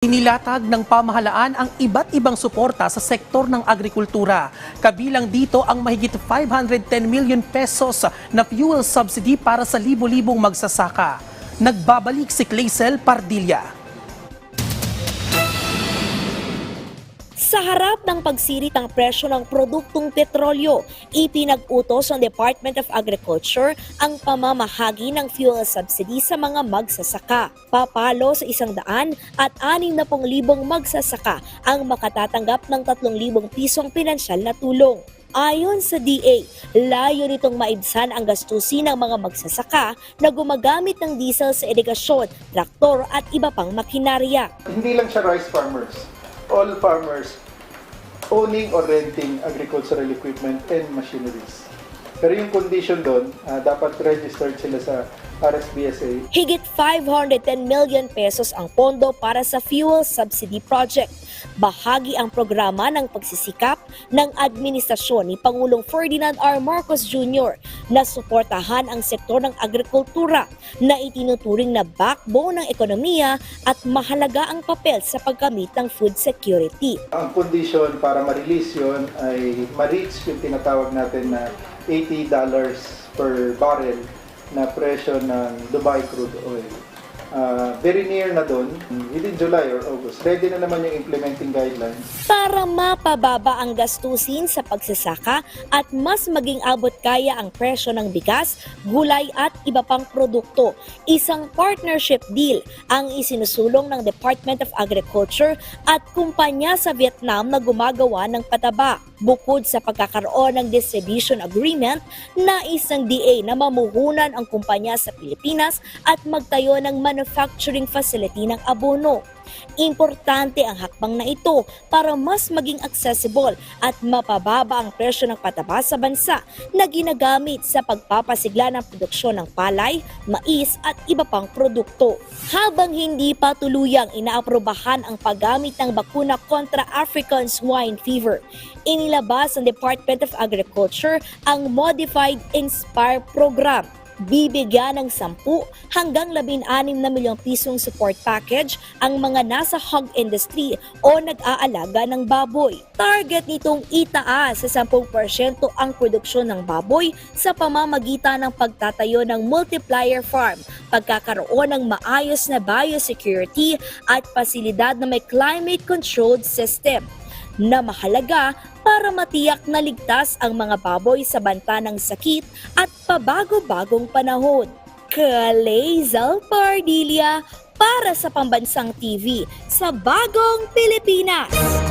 Inilatag ng pamahalaan ang iba't ibang suporta sa sektor ng agrikultura. Kabilang dito ang mahigit 510 million pesos na fuel subsidy para sa libo-libong magsasaka. Nagbabalik si Claysel Pardilla. Sa harap ng pagsirit ng presyo ng produktong petrolyo, ipinag-utos ng Department of Agriculture ang pamamahagi ng fuel subsidy sa mga magsasaka. Papalo sa isang daan at anim na libong magsasaka ang makatatanggap ng tatlong libong pisong pinansyal na tulong. Ayon sa DA, layo nitong maibsan ang gastusin ng mga magsasaka na gumagamit ng diesel sa irigasyon, traktor at iba pang makinarya. hindi lang siya rice farmers. All farmers owning or renting agricultural equipment and machineries. Pero yung condition doon, ah, dapat registered sila sa RSBSA. Higit 510 million pesos ang pondo para sa fuel subsidy project. Bahagi ang programa ng pagsisikap ng administrasyon ni Pangulong Ferdinand R. Marcos Jr. na suportahan ang sektor ng agrikultura na itinuturing na backbone ng ekonomiya at mahalaga ang papel sa pagkamit ng food security. Ang condition para ma-release yun ay ma-reach yung tinatawag natin na $80 per barrel na presyo ng Dubai crude oil. Ah, very near na doon, within July or August. Ready na naman yung implementing guidelines. para mapababa ang gastusin sa pagsasaka at mas maging abot kaya ang presyo ng bigas, gulay at iba pang produkto. Isang partnership deal ang isinusulong ng Department of Agriculture at kumpanya sa Vietnam na gumagawa ng pataba. Bukod sa pagkakaroon ng distribution agreement, nais ng DA na mamuhunan ang kumpanya sa Pilipinas at magtayo ng manufacturing facility ng abono. Importante ang hakbang na ito para mas maging accessible at mapababa ang presyo ng pataba sa bansa na ginagamit sa pagpapasigla ng produksyon ng palay, mais at iba pang produkto. Habang hindi pa tuluyang inaaprobahan ang paggamit ng bakuna kontra African swine fever, inilabas ng Department of Agriculture ang Modified Inspire Program bibigyan ng 10 hanggang 16 na milyong pisong support package ang mga nasa hog industry o nag-aalaga ng baboy. Target nitong itaas sa 10% ang produksyon ng baboy sa pamamagitan ng pagtatayo ng multiplier farm, pagkakaroon ng maayos na biosecurity at pasilidad na may climate-controlled system na mahalaga para matiyak na ligtas ang mga baboy sa banta ng sakit at pabago-bagong panahon. Kalezal Pardilia para sa Pambansang TV sa Bagong Pilipinas.